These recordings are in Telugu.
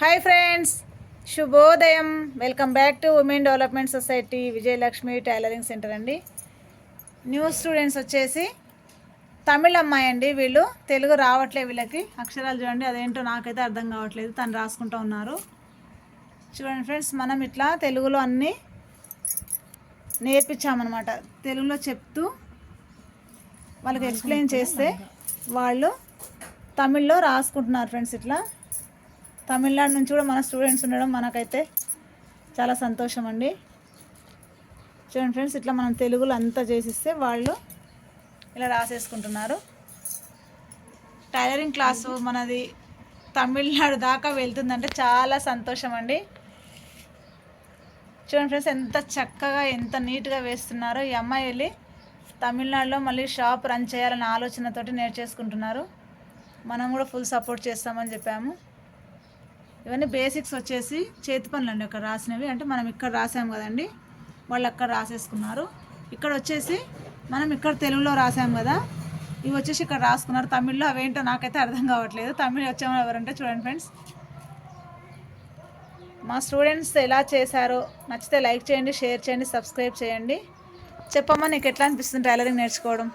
హాయ్ ఫ్రెండ్స్ శుభోదయం welcome back to women development society Vijayalakshmi tailoring centre అండి. న్యూ స్టూడెంట్స్ వచ్చేసి తమిళ అమ్మాయి అండి. వీళ్ళు తెలుగు రావట్లేదు వీళ్ళకి. అక్షరాలు చూడండి అదేంటో నాకైతే అర్థం కావట్లేదు. తను రాసుకుంటూ ఉన్నారు. చూడండి ఫ్రెండ్స్ మనం ఇట్లా తెలుగులో అన్నీ నేర్పించామన్నమాట. తెలుగులో చెప్తూ వాళ్ళకి ఎక్స్ప్లెయిన్ చేస్తే వాళ్ళు తమిళ్ళో రాసుకుంటున్నారు ఫ్రెండ్స్ ఇట్లా. తమిళనాడు నుంచి కూడా మన స్టూడెంట్స్ ఉండడం మనకైతే చాలా సంతోషం అండి చూడండి ఫ్రెండ్స్ ఇట్లా మనం తెలుగులో అంతా చేసిస్తే వాళ్ళు ఇలా రాసేసుకుంటున్నారు. టైలరింగ్ క్లాసు మనది తమిళనాడు దాకా వెళ్తుందంటే చాలా సంతోషం అండి చూడండి ఫ్రెండ్స్ ఎంత చక్కగా ఎంత నీట్గా వేస్తున్నారో ఈ అమ్మాయి వెళ్ళి తమిళనాడులో మళ్ళీ షాప్ రన్ చేయాలనే ఆలోచనతోటి నేర్చేసుకుంటున్నారు. మనం కూడా ఫుల్ సపోర్ట్ చేస్తామని చెప్పాము. ఇవన్నీ బేసిక్స్ వచ్చేసి చేతి పనులు అండి అక్కడ రాసినవి. అంటే మనం ఇక్కడ రాసాము కదండి వాళ్ళు అక్కడ రాసేసుకున్నారు. ఇక్కడ వచ్చేసి మనం ఇక్కడ తెలుగులో రాసాం కదా ఇవి వచ్చేసి ఇక్కడ రాసుకున్నారు. తమిళ్ళో అవేంటో నాకైతే అర్థం కావట్లేదు. తమిళ్ వచ్చాము ఎవరంటే చూడండి ఫ్రెండ్స్. మా స్టూడెంట్స్ ఎలా చేశారో నచ్చితే లైక్ చేయండి షేర్ చేయండి సబ్స్క్రైబ్ చేయండి. చెప్పమ్మా నీకు ఎట్లా అనిపిస్తుంది టైలరింగ్ నేర్చుకోవడం?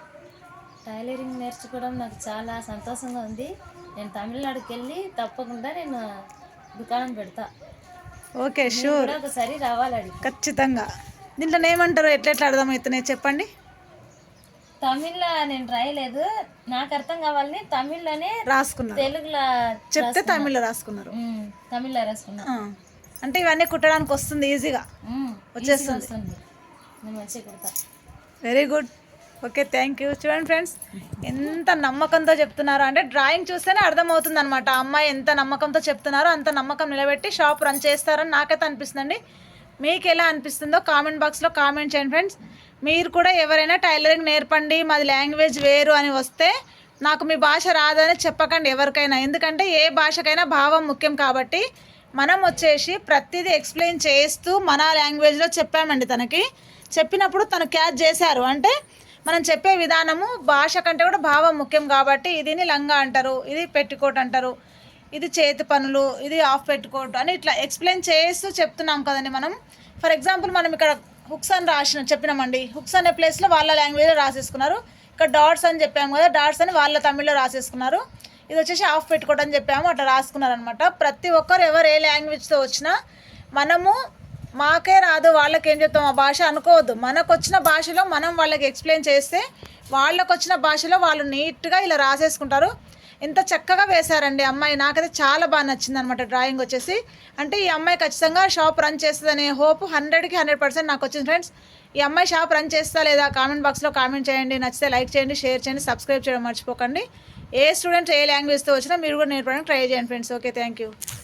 టైలరింగ్ నేర్చుకోవడం నాకు చాలా సంతోషంగా ఉంది. నేను తమిళనాడుకి వెళ్ళి తప్పకుండా నేను దుకాణం పెడతా. Okay sure. ఒకసారి రావాలని ఖచ్చితంగా. దీంట్లో ఏమంటారు ఎట్లా ఎట్లా అర్థమవుతున్నాయి చెప్పండి? తమిళ్ళో నేను రాయలేదు. నాకు అర్థం కావాలని తమిళ్ళోనే రాసుకున్నారు. తెలుగులో చెప్తే తమిళ్ళో రాసుకున్నారు. తమిళ్ళో రాసుకున్నా. అంటే ఇవన్నీ కుట్టడానికి వస్తుంది ఈజీగా వచ్చేస్తుంది. Very good okay thank you చూడండి ఫ్రెండ్స్ ఎంత నమ్మకంతో చెప్తున్నారో అంటే డ్రాయింగ్ చూస్తేనే అర్థమవుతుంది అనమాట అమ్మాయి ఎంత నమ్మకంతో చెప్తున్నారో అంత నమ్మకం నిలబెట్టి షాప్ రన్ చేస్తారని నాకైతే అనిపిస్తుందండి. మీకు ఎలా అనిపిస్తుందో కామెంట్ బాక్స్లో కామెంట్ చేయండి ఫ్రెండ్స్ మీరు కూడా ఎవరైనా టైలరింగ్ నేర్పండి మాది లాంగ్వేజ్ వేరు అని వస్తే నాకు మీ భాష రాదని చెప్పకండి ఎవరికైనా. ఎందుకంటే ఏ భాషకైనా భావం ముఖ్యం కాబట్టి మనం వచ్చేసి ప్రతిదీ ఎక్స్ప్లెయిన్ చేస్తూ మన లాంగ్వేజ్లో చెప్పామండి తనకి. చెప్పినప్పుడు తను క్యాచ్ చేశారు. అంటే మనం చెప్పే విధానము భాష కంటే కూడా భావం ముఖ్యం కాబట్టి దీన్ని లంగా అంటారు ఇది పెట్టుకోట్ అంటారు ఇది చేతి పనులు ఇది ఆఫ్ పెట్టుకోట్ అని ఇట్లా ఎక్స్ప్లెయిన్ చేస్తూ చెప్తున్నాం కదండి మనం. ఫర్ ఎగ్జాంపుల్ మనం ఇక్కడ హుక్స్ అని రాసిన చెప్పినామండి. హుక్స్ అనే ప్లేస్లో వాళ్ళ లాంగ్వేజ్లో రాసేసుకున్నారు. ఇక్కడ డాట్స్ అని చెప్పాము కదా డాట్స్ అని వాళ్ళ తమిళ్ళో రాసేసుకున్నారు. ఇది వచ్చేసి ఆఫ్ పెట్టుకోట్ అని చెప్పాము అట్లా రాసుకున్నారు అనమాట ప్రతి ఒక్కరు ఎవరు ఏ లాంగ్వేజ్తో వచ్చినా మనము మాకే రాదు వాళ్ళకి ఏం చెప్తాం? ఆ భాష అనుకోవద్దు. మనకు వచ్చిన భాషలో మనం వాళ్ళకి ఎక్స్ప్లెయిన్ చేస్తే వాళ్ళకు వచ్చిన భాషలో వాళ్ళు నీట్గా ఇలా రాసేసుకుంటారు. ఎంత చక్కగా వేశారండి అమ్మాయి. నాకైతే చాలా బాగా నచ్చింది అనమాట డ్రాయింగ్ వచ్చేసి. అంటే ఈ అమ్మాయి ఖచ్చితంగా షాప్ రన్ చేస్తుందనే హోప్ హండ్రెడ్కి హండ్రెడ్ పర్సెంట్ నాకు వచ్చింది ఫ్రెండ్స్ ఈ అమ్మాయి షాప్ రన్ చేస్తా లేదా కామెంట్ బాక్స్లో కామెంట్ చేయండి. నచ్చితే లైక్ చేయండి షేర్ చేయండి సబ్స్క్రైబ్ చేయడం మర్చిపోకండి. ఏ స్టూడెంట్స్ ఏ లాంగ్వేజ్తో వచ్చినా మీరు కూడా నేర్పడానికి ట్రై చేయండి ఫ్రెండ్స్ ఓకే థ్యాంక్ యూ